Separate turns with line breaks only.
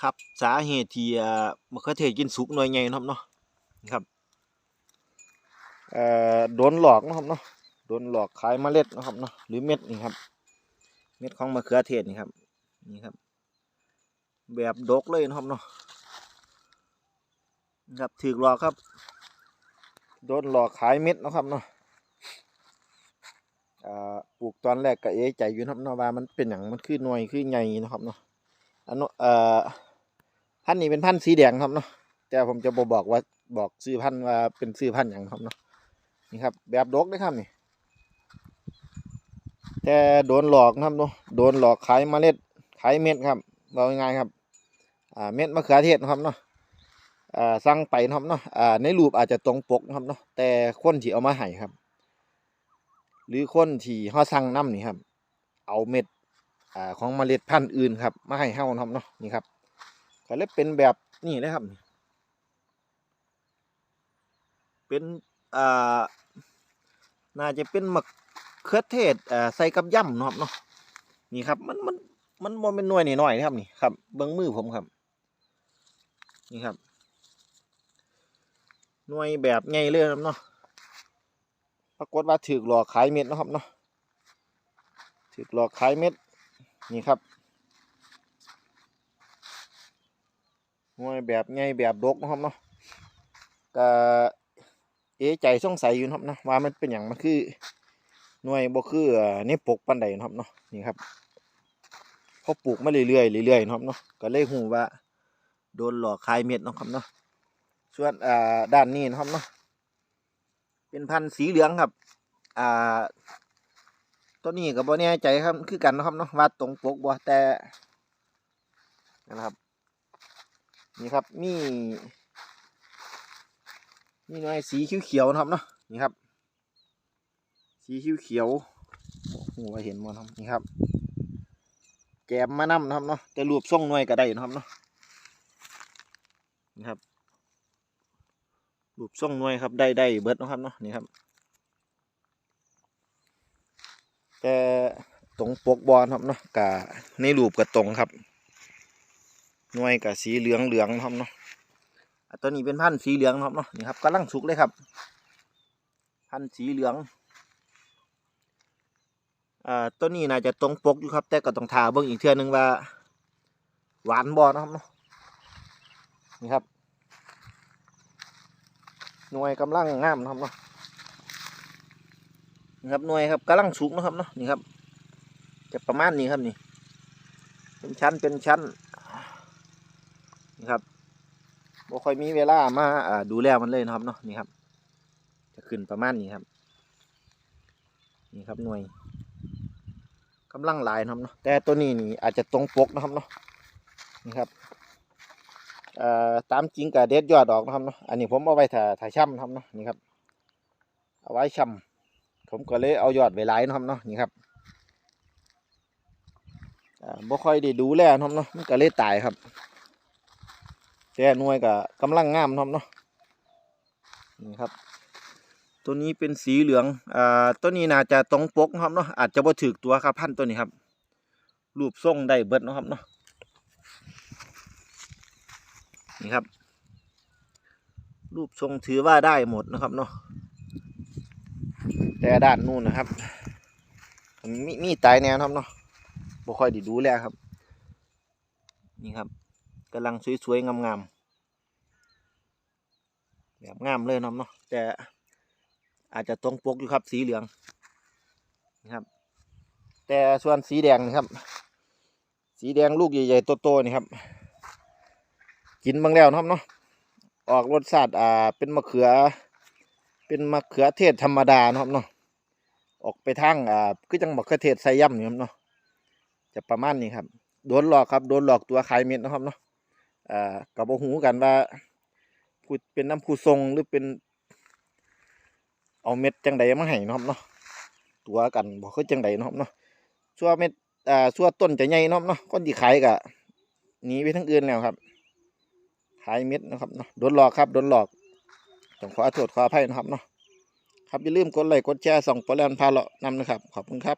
ครับสาเหตุที่มะเขือเทศกินสุกหน่วยใหญ่นะครับเนาะครับโดนหลอกนะครับเนาะโดนหลอกขายเมล็ดนะครับเนาะหรือเม็ดนี่ครับ เม็ดของมะเขือเทศนี่ครับนี่ครับ แบบดกเลยนะครับเนาะครับถือหลอกครับ โดนหลอกขายเม็ดนะครับเนาะปลูกตอนแรกก็เอะใจอยู่นะครับเนาะว่ามันเป็นอย่างมันคือหน่วยคือใหญ่นะครับเนาะอันเนาะเอ่อ พันธุ์นี้เป็นพันธุ์สีแดงครับเนาะแต่ผมจะบอกว่าบอกซื้อพันธุ์ว่าเป็นซื้อพันธุ์อย่างครับเนาะนี่ครับ แบบดกนะครับนี่แต่โดนหลอกนะครับเนาะโดนหลอกขายเมล็ดขายเม็ดครับบอกง่ายครับอ่าเม็ดมะเขือเทศนะครับเนาะอ่าสั่งไปนะครับเนาะอ่าในรูปอาจจะตรงปกนะครับเนาะแต่คนที่เอามาให้ครับ หรือคนที่เฮาสั่งนํนี่ครับ เอาเม็ดอ่าของเมล็ดพันธุ์อื่นครับมาให้เฮาครับเนาะนี่ครับ ก็เลยเป็นแบบนี้เลยครับนี่เป็นอ่าน่าจะเป็นมะเขือเทศอ่าใส่กับย่ำนะครับเนาะนี่ครับ มันมันมันบ่เป็นหน่วยหน้อยนะครับนี่ครับเบิ่งมือผมครับ นี่ครับหน่วยแบบไงเลยครับเนาะปรากฏว่าถือหลอกขายเม็ดนะครับเนาะถือหลอกขายเม็ดนี่ครับ หน่วยแบบไงแบบดกนะครับเนาะก็เอะใจสงสัยอยู่นะครับเนาะว่ามันเป็นอย่างมันคือหน่วยบ่คือเอ่อในปกปันใดนะครับเนาะนี่ครับพอปลูกมาเรื่อยๆเรื่อยๆนะครับเนาะก็เลยหูว่า โดนหลอกขายเม็ดนะครับเนาะส่วนอ่าด้านนี้นะครับเนาะเป็นพันธุ์สีเหลืองครับอ่าตัวนี้ก็บ่แน่ใจครับคือกันนะครับเนาะว่าตรงปกบ่แต่นะครับ นี่ครับมีมีหน่วยสีเขียวๆนะครับเนาะนี่ครับ สีเขียวๆโอ้โหว่าเห็นบ่นะครับนี่ครับแกมมานำนะครับเนาะแต่รูปทรงหน่วยก็ได้นะครับเนาะนี่ครับรูปทรงหน่วยครับได้ได้เบิดนะครับเนาะนี่ครับแต่ตรงปกบอลครับเนาะกะในรูปก็ตรงครับ หน่วยกับสีเหลืองเหลืองครับเนาะตัวนี้เป็นพันธุ์สีเหลืองครับเนาะนี่ครับกำลังสุกเลยครับ พันธุ์สีเหลืองอ่าตัวนี้น่าจะตรงปกอยู่ครับ แต่ก็ต้องทาเบิ่งอีกเทื่อนึงว่า หวานบอนะครับเนาะนี่ครับหน่วยกำลังงามนะครับเนาะนี่ครับหน่วยครับกำลังสุกนะครับเนาะนี่ครับ จะประมาณนี้ครับนี่ เป็นชั้นเป็นชั้น นี่ครับบ่ค่อยมีเวลามาดูแลมันเลยนะครับเนาะนี่ครับ จะขึ้นประมาณนี้ครับ นี่ครับหน่วยกำลังหลายนะครับเนาะแต่ตัวนี้นี่อาจจะตรงปกนะครับเนาะนี่ครับตามจริงกับเด็ดยอดออกนะครับเนาะอันนี้ผมเอาไว้ถ่าถ่าช่ำนะครับเนาะนี่ครับเอาไว้ช่ำผมก็เลยเอายอดไว้หลายนะครับเนาะนี่ครับบ่ค่อยได้ดูแลนะครับเนาะมันก็เลยตายครับ แต่หน่วยก็กำลังงามครับเนาะนี่ครับ ตัวนี้เป็นสีเหลืองอ่าตัวนี้น่าจะตรงปกครับเนาะอาจจะบ่ถึกตัวครับพันตัวนี้ครับ รูปทรงได้เบิดนะครับเนาะนี่ครับ รูปทรงถือว่าได้หมดนะครับเนาะแต่ด้านนู้นนะครับมันมีมีตายแนวครับเนาะบ่ค่อยไดีดูแลครับ นี่ครับ กำลังสวยๆงามๆแบบงามเลยนะครับเนาะแต่อาจจะตรงปกอยู่ครับสีเหลืองนะครับ แต่ส่วนสีแดงนะครับ สีแดงลูกใหญ่ๆโตๆนี่ครับ กินบางแล้วนะครับเนาะออกรสชาติอ่าเป็นมะเขือ เป็นมะเขือเทศธรรมดานะครับเนาะออกไปทางอ่าคือจังมะเขือเทศใส่ย่ำนี่ครับเนาะจะประมาณนี้ครับโดนหลอกครับโดนหลอกตัวขายเม็ดนะครับเนาะ อ่ากับบ่หูกันว่าผู้เป็นน้ำผู้ทรงหรือเป็น เอาเม็ดจังใดมาให้นะครับเนาะตัวกันบ่คือจังใดนะครับเนาะชั่วเม็ดอ่าชั่วต้นจะใหญ่นะครับเนาะคนที่ขายก็หนีไปทางอื่นแล้วครับขายเม็ดนะครับเนาะโดนหลอกครับโดนหลอกต้องขอโทษขออภัยนะครับเนาะครับอย่าลืมกดไลค์กดแชร์ส่องปอแลนพาเลาะนำนะครับ ขอบคุณครับ